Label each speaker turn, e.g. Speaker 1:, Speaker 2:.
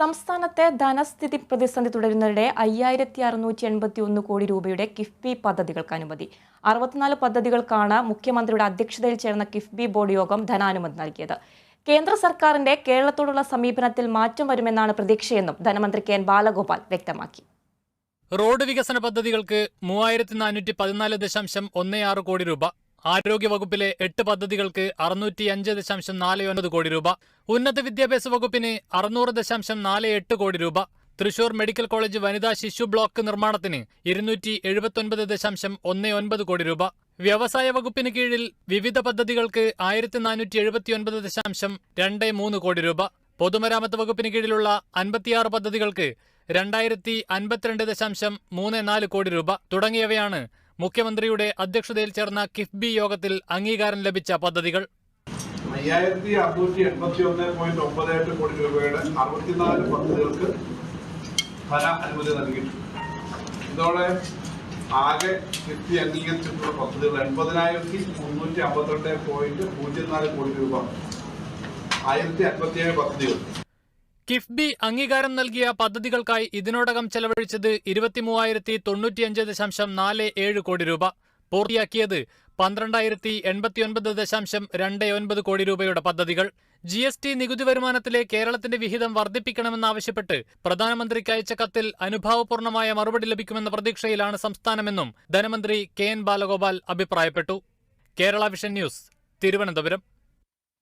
Speaker 1: സംസ്ഥാനത്തെ ധനസ്ഥിതി പ്രതിസന്ധി തുടരുന്നതിനിടെ അയ്യായിരത്തി അറുന്നൂറ്റി എൺപത്തി ഒന്ന് കോടി രൂപയുടെ കിഫ്ബി പദ്ധതികൾക്ക് അനുമതി. അറുപത്തിനാല് പദ്ധതികൾക്കാണ് മുഖ്യമന്ത്രിയുടെ അധ്യക്ഷതയിൽ ചേർന്ന കിഫ്ബി ബോർഡ് യോഗം ധനാനുമതി നൽകിയത്. കേന്ദ്ര സർക്കാരിന്റെ കേരളത്തോടുള്ള സമീപനത്തിൽ മാറ്റം വരുമെന്നാണ് പ്രതീക്ഷയെന്നും ധനമന്ത്രി കെ എൻ ബാലഗോപാൽ വ്യക്തമാക്കി.
Speaker 2: റോഡ് വികസന പദ്ധതികൾക്ക് മൂവായിരത്തി നാനൂറ്റി പതിനാല് ദശാംശം ഒന്ന് ആറ് കോടി രൂപ ആരോഗ്യ വകുപ്പിലെ എട്ട് പദ്ധതികൾക്ക് അറുന്നൂറ്റി അഞ്ച് ദശാംശം നാല് ഒൻപത് കോടി രൂപ ഉന്നത വിദ്യാഭ്യാസ വകുപ്പിന് അറുന്നൂറ് ദശാംശം നാല് എട്ട് കോടി രൂപ തൃശൂർ മെഡിക്കൽ കോളേജ് വനിതാ ശിശു ബ്ലോക്ക് നിർമ്മാണത്തിന് ഇരുന്നൂറ്റി എഴുപത്തൊൻപത് ദശാംശം ഒന്ന് ഒൻപത് കോടി രൂപ. വ്യവസായ വകുപ്പിന് കീഴിൽ വിവിധ പദ്ധതികൾക്ക് ആയിരത്തി നാനൂറ്റി എഴുപത്തിയൊൻപത് ദശാംശം രണ്ട് മൂന്ന് കോടി രൂപ. പൊതുമരാമത്ത് വകുപ്പിന് കീഴിലുള്ള അൻപത്തിയാറ് പദ്ധതികൾക്ക് രണ്ടായിരത്തി അൻപത്തിരണ്ട് ദശാംശം മൂന്ന് നാല് കോടി രൂപ തുടങ്ങിയവയാണ് മുഖ്യമന്ത്രിയുടെ അധ്യക്ഷതയിൽ ചേർന്ന കിഫ്ബി യോഗത്തിൽ അംഗീകാരം ലഭിച്ച പദ്ധതികൾ.
Speaker 3: അയ്യായിരത്തി അറുന്നൂറ്റി എൺപത്തി ഒന്ന് പോയിന്റ് ഒമ്പത് എട്ട് കോടി രൂപയുടെ അറുപത്തിനാല് പദ്ധതികൾക്ക് ധന അനുമതി നൽകിയിട്ടുണ്ട്. ഇതോടെ ആകെ കിഫ്ബി അംഗീകരിച്ചിട്ടുള്ള പദ്ധതികൾ എൺപതിനായിരത്തി മുന്നൂറ്റി അമ്പത്തിരണ്ട് പോയിന്റ് പൂജ്യം നാല് കോടി രൂപ. ആയിരത്തി അൻപത്തിയേഴ് പദ്ധതികൾ.
Speaker 2: കിഫ്ബി അംഗീകാരം നൽകിയ പദ്ധതികൾക്കായി ഇതിനോടകം ചെലവഴിച്ചത് ഇരുപത്തിമൂവായിരത്തി തൊണ്ണൂറ്റിയഞ്ച് ദശാംശം നാല് ഏഴ് കോടി രൂപ. പൂർത്തിയാക്കിയത് പന്ത്രണ്ടായിരത്തി എൺപത്തിയൊൻപത് ദശാംശം രണ്ട് ഒൻപത് കോടി രൂപയുടെ പദ്ധതികൾ. ജി എസ് ടി നികുതി വരുമാനത്തിലെ കേരളത്തിന്റെ വിഹിതം വർദ്ധിപ്പിക്കണമെന്നാവശ്യപ്പെട്ട് പ്രധാനമന്ത്രിക്ക് അയച്ച കത്തിൽ അനുഭാവപൂർണമായ മറുപടി ലഭിക്കുമെന്ന പ്രതീക്ഷയിലാണ് സംസ്ഥാനമെന്നും ധനമന്ത്രി കെ എൻ ബാലഗോപാൽ അഭിപ്രായപ്പെട്ടു. Kerala vision news Thiruvananthapuram.